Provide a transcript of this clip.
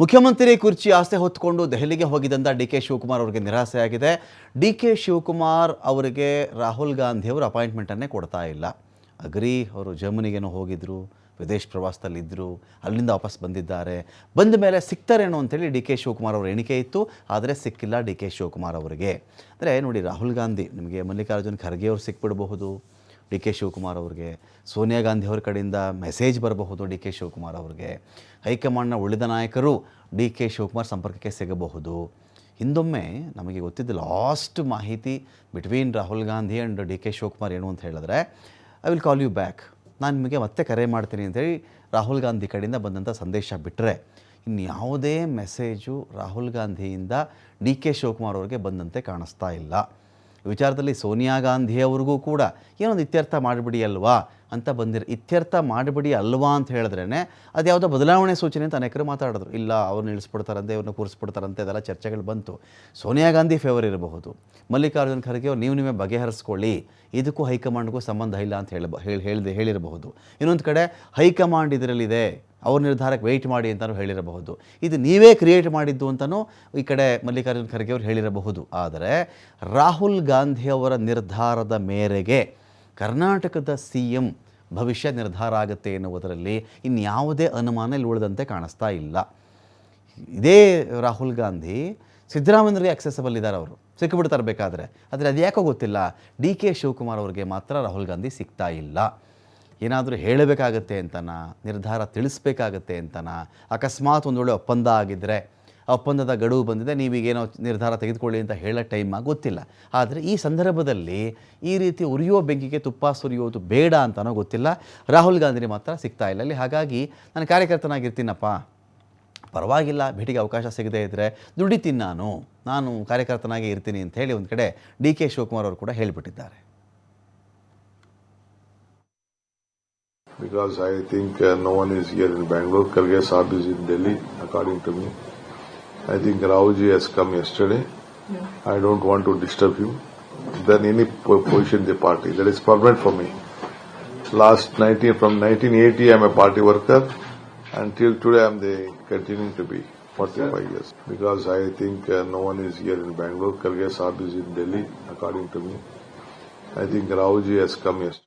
ಮುಖ್ಯಮಂತ್ರಿ ಕುರ್ಚಿ ಆಸೆ ಹೊತ್ತುಕೊಂಡು ದೆಹಲಿಗೆ ಹೋಗಿದ್ದಂಥ ಡಿ ಕೆ ಶಿವಕುಮಾರ್ ಅವರಿಗೆ ನಿರಾಸೆಯಾಗಿದೆ ಡಿ ಕೆ ಶಿವಕುಮಾರ್ ಅವರಿಗೆ ರಾಹುಲ್ ಗಾಂಧಿ ಅವರು ಅಪಾಯಿಂಟ್ಮೆಂಟನ್ನೇ ಕೊಡ್ತಾ ಇಲ್ಲ. ಅಗ್ರಿ ಅವರು ಜರ್ಮನಿಗೇನೋ ಹೋಗಿದ್ರು, ವಿದೇಶ ಪ್ರವಾಸದಲ್ಲಿದ್ದರು ಅಲ್ಲಿಂದ ವಾಪಸ್ ಬಂದಿದ್ದಾರೆ. ಬಂದ ಮೇಲೆ ಸಿಗ್ತಾರೇನೋ ಅಂತೇಳಿ ಡಿ ಕೆ ಶಿವಕುಮಾರ್ ಅವರ ಎಣಿಕೆ ಇತ್ತು, ಆದರೆ ಸಿಕ್ಕಿಲ್ಲ ಡಿ ಕೆ ಶಿವಕುಮಾರ್ ಅವರಿಗೆ. ಅಂದರೆ ನೋಡಿ ರಾಹುಲ್ ಗಾಂಧಿ, ನಿಮಗೆ ಮಲ್ಲಿಕಾರ್ಜುನ್ ಖರ್ಗೆ ಅವರು ಸಿಕ್ಬಿಡಬಹುದು. ಡಿ ಕೆ ಶಿವಕುಮಾರ್ ಅವ್ರಿಗೆ, ಸೋನಿಯಾ ಗಾಂಧಿ ಅವ್ರ ಕಡೆಯಿಂದ ಮೆಸೇಜ್ ಬರಬಹುದು ಡಿ ಕೆ ಶಿವಕುಮಾರ್ ಅವ್ರಿಗೆ. ಹೈಕಮಾಂಡ್ನ ಉಳಿದ ನಾಯಕರು ಡಿ ಕೆ ಶಿವಕುಮಾರ್ ಸಂಪರ್ಕಕ್ಕೆ ಸಿಗಬಹುದು. ಹಿಂದೊಮ್ಮೆ ನಮಗೆ ಗೊತ್ತಿದ್ದ ಲಾಸ್ಟ್ ಮಾಹಿತಿ between Rahul Gandhi and D K Shivakumar ಏನು ಅಂತ ಹೇಳಿದ್ರೆ I will call you back ನಾನು ನಿಮಗೆ ಮತ್ತೆ ಕರೆ ಮಾಡ್ತೀನಿ ಅಂತೇಳಿ ರಾಹುಲ್ ಗಾಂಧಿ ಕಡೆಯಿಂದ ಬಂದಂಥ ಸಂದೇಶ ಬಿಟ್ಟರೆ ಇನ್ಯಾವುದೇ ಮೆಸೇಜು ರಾಹುಲ್ ಗಾಂಧಿಯಿಂದ ಡಿ ಕೆ ಶಿವಕುಮಾರ್ ಅವ್ರಿಗೆ ಬಂದಂತೆ ಕಾಣಿಸ್ತಾ ಇಲ್ಲ. ವಿಚಾರದಲ್ಲಿ ಸೋನಿಯಾ ಗಾಂಧಿಯವ್ರಿಗೂ ಕೂಡ ಏನೊಂದು ಇತ್ಯರ್ಥ ಮಾಡಿಬಿಡಿ ಅಲ್ವಾ ಅಂತ ಬಂದಿರ, ಇತ್ಯರ್ಥ ಮಾಡಿಬಿಡಿ ಅಲ್ವಾ ಅಂತ ಹೇಳಿದ್ರೇ ಅದು ಯಾವುದೋ ಬದಲಾವಣೆ ಸೂಚನೆ ಅಂತ ಅನೇಕರು ಮಾತಾಡಿದ್ರು. ಇಲ್ಲ ಅವ್ರನ್ನ ಇಳಿಸ್ಬಿಡ್ತಾರಂತೆ ಇವ್ರನ್ನ ಕೂರಿಸ್ಬಿಡ್ತಾರಂತೆ ಅದೆಲ್ಲ ಚರ್ಚೆಗಳು ಬಂತು. ಸೋನಿಯಾ ಗಾಂಧಿ ಫೇವರ್ ಇರಬಹುದು. ಮಲ್ಲಿಕಾರ್ಜುನ್ ಖರ್ಗೆ ಅವ್ರು, ನೀವು ನಿಮಗೆ ಬಗೆಹರಿಸ್ಕೊಳ್ಳಿ. ಇದಕ್ಕೂ ಹೈಕಮಾಂಡ್ಗೂ ಸಂಬಂಧ ಇಲ್ಲ ಅಂತ ಹೇಳ, ಹೇಳಿ ಹೇಳಿದೆ ಹೇಳಿರಬಹುದು. ಇನ್ನೊಂದು ಕಡೆ ಹೈಕಮಾಂಡ್ ಇದರಲ್ಲಿದೆ. ಅವ್ರ ನಿರ್ಧಾರಕ್ಕೆ ವೆಯ್ಟ್ ಮಾಡಿ ಅಂತಲೂ ಹೇಳಿರಬಹುದು. ಇದು ನೀವೇ ಕ್ರಿಯೇಟ್ ಮಾಡಿದ್ದು ಅಂತಲೂ ಈ ಕಡೆ ಮಲ್ಲಿಕಾರ್ಜುನ ಖರ್ಗೆ ಅವರು ಹೇಳಿರಬಹುದು. ಆದರೆ ರಾಹುಲ್ ಗಾಂಧಿಯವರ ನಿರ್ಧಾರದ ಮೇರೆಗೆ ಕರ್ನಾಟಕದ ಸಿ ಎಂ ಭವಿಷ್ಯ ನಿರ್ಧಾರ ಆಗುತ್ತೆ ಎನ್ನುವುದರಲ್ಲಿ ಇನ್ಯಾವುದೇ ಅನುಮಾನ ಇಲ್ಲಿ ಉಳಿದಂತೆ ಕಾಣಿಸ್ತಾ ಇಲ್ಲ. ಇದೇ ರಾಹುಲ್ ಗಾಂಧಿ ಸಿದ್ದರಾಮಯ್ಯರಿಗೆ ಅಕ್ಸೆಸಬಲ್ ಇದ್ದಾರೆ ಅವರು. ಸಿಕ್ಕಿಬಿಡ್ತಾರೆ ಬೇಕಾದರೆ. ಆದರೆ ಅದು ಯಾಕೋ ಗೊತ್ತಿಲ್ಲ. ಡಿ ಕೆ ಶಿವಕುಮಾರ್ ಅವರಿಗೆ ಮಾತ್ರ ರಾಹುಲ್ ಗಾಂಧಿ ಸಿಗ್ತಾ ಇಲ್ಲ. ಏನಾದರೂ ಹೇಳಬೇಕಾಗತ್ತೆ ಅಂತನ? ನಿರ್ಧಾರ ತಿಳಿಸ್ಬೇಕಾಗತ್ತೆ ಅಂತನ? ಅಕಸ್ಮಾತ್ ಒಂದು ಒಳ್ಳೆ ಒಪ್ಪಂದ ಆಗಿದ್ದರೆ ಒಪ್ಪಂದದ ಗಡುವು ಬಂದಿದೆ, ನೀವೀಗೇನೋ ನಿರ್ಧಾರ ತೆಗೆದುಕೊಳ್ಳಿ ಅಂತ ಹೇಳೋ ಟೈಮ್ ಗೊತ್ತಿಲ್ಲ. ಆದರೆ ಈ ಸಂದರ್ಭದಲ್ಲಿ ಈ ರೀತಿ ಉರಿಯೋ ಬೆಂಕಿಗೆ ತುಪ್ಪ ಸುರಿಯೋದು ಬೇಡ ಅಂತನೋ ಗೊತ್ತಿಲ್ಲ. ರಾಹುಲ್ ಗಾಂಧಿ ಮಾತ್ರ ಸಿಗ್ತಾ ಇಲ್ಲ. ಅಲ್ಲಿ ಹಾಗಾಗಿ ನಾನು ಕಾರ್ಯಕರ್ತನಾಗಿರ್ತೀನಪ್ಪ. ಪರವಾಗಿಲ್ಲ, ಭೇಟಿಗೆ ಅವಕಾಶ ಸಿಗದೇ ಇದ್ದರೆ ದುಡಿತೀನಿ ನಾನು. ನಾನು ಕಾರ್ಯಕರ್ತನಾಗಿ ಇರ್ತೀನಿ ಅಂತ ಹೇಳಿ ಒಂದು ಕಡೆ ಡಿ ಕೆ ಶಿವಕುಮಾರ್ ಅವರು ಕೂಡ ಹೇಳಿಬಿಟ್ಟಿದ್ದಾರೆ. Because I think uh, no one is here in Bangalore. Karge Saab is in Delhi, according to me. I think Raoji has come yesterday. I don't want to disturb him. Then any position in the party. That is permanent for me. Last 19, from 1980 I am a party worker. Until today I am the continuing to be 45 years. Because I think uh, no one is here in Bangalore. Karge Saab is in Delhi, according to me. I think Raoji has come yesterday.